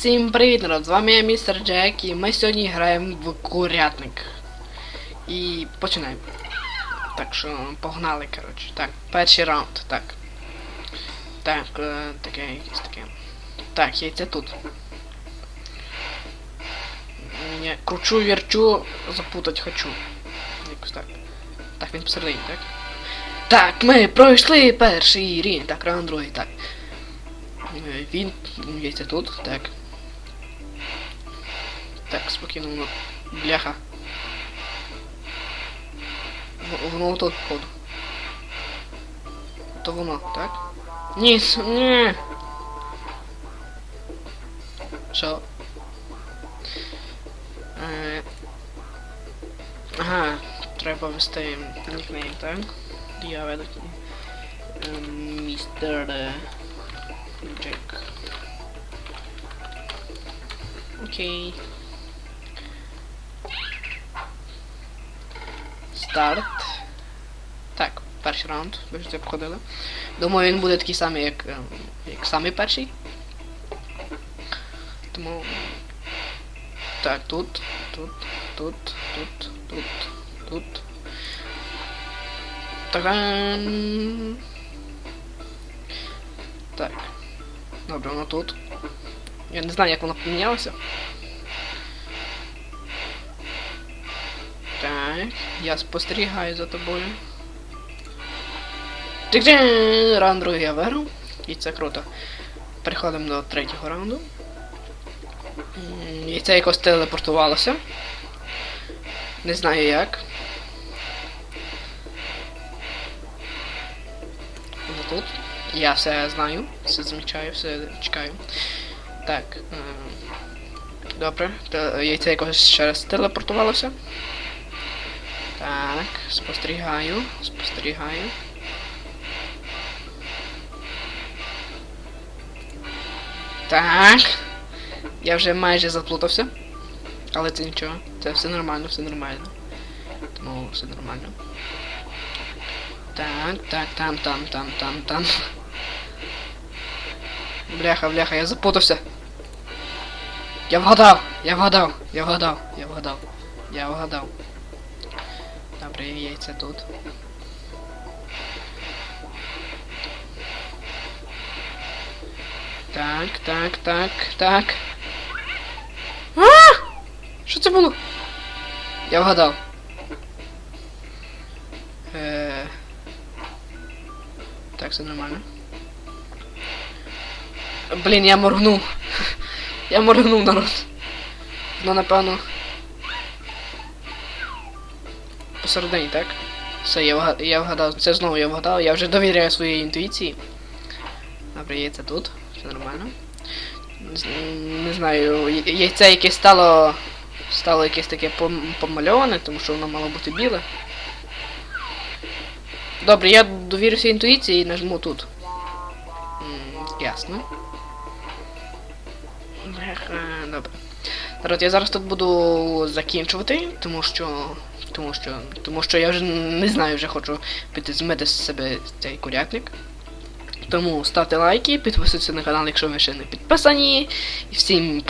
Всім привіт, народ! З вами я містер Джек і ми сьогодні граємо в курятник. І починаємо. Так що погнали, коротше. Так, перший раунд, так. Так, е, таке якесь таке. Так, яйце тут. Я кручу, верчу, запутать хочу. Якось так. Так, він посередині, так? Так, ми пройшли перший рівень. Так, раунд другий, так. Е, Він яйця тут, так. Так, спокійно воно. Бляха. В- Воно тут походу. То воно, так? Ні, с- ні. Що? Е, Ага, треба ввести нікнейм, так? Я веду. Ем, Містер е, Джек. Окей. Старт. Так, перший раунд. Ви ж це обходили. Думаю, він буде такий самий, як, ем, як самий перший. Тому. Так, тут, тут, тут, тут, тут, тут. Так. ем, Так. Добре, воно тут. Я не знаю, як воно помінялося. Так, я спостерігаю за тобою. тик Раунд другий я виграв. І це круто. Переходимо до третього раунду. І це якось телепортувалося. Не знаю як. Воно тут. Я все знаю, все замічаю, все чекаю. Так. е, Добре. Яйце якось ще раз телепортувалося. Так, спостерігаю, спостерігаю. Так. Я вже майже заплутався. Але це нічого. Це все нормально, все нормально. Тому все нормально. Так, так, там, там, там, там, там. Бляха, бляха, я запутався. Я вгадав, я вгадав, я вгадав, я вгадав, я вгадав. Яйця тут. Так, так, так, так. А! Що це було? Я вгадав. Е... Так, все нормально. Блін, я моргнув. Я моргнув народ. Ну, напевно. Посередині, так? Все, я вгадав, я вгадав. Це знову я вгадав, я вже довіряю своїй інтуїції. Добре, яйце тут, все нормально. Не, знаю, яйце яке стало. Стало якесь таке помальоване, тому що воно мало бути біле. Добре, я довірюся інтуїції і нажму тут. М, Ясно. Е, Добре. Народ, я зараз тут буду закінчувати, тому що. Тому що. Тому що я вже не знаю, вже хочу піти змити з себе цей курятник. Тому ставте лайки, підписуйтесь на канал, якщо ви ще не підписані. І всім па-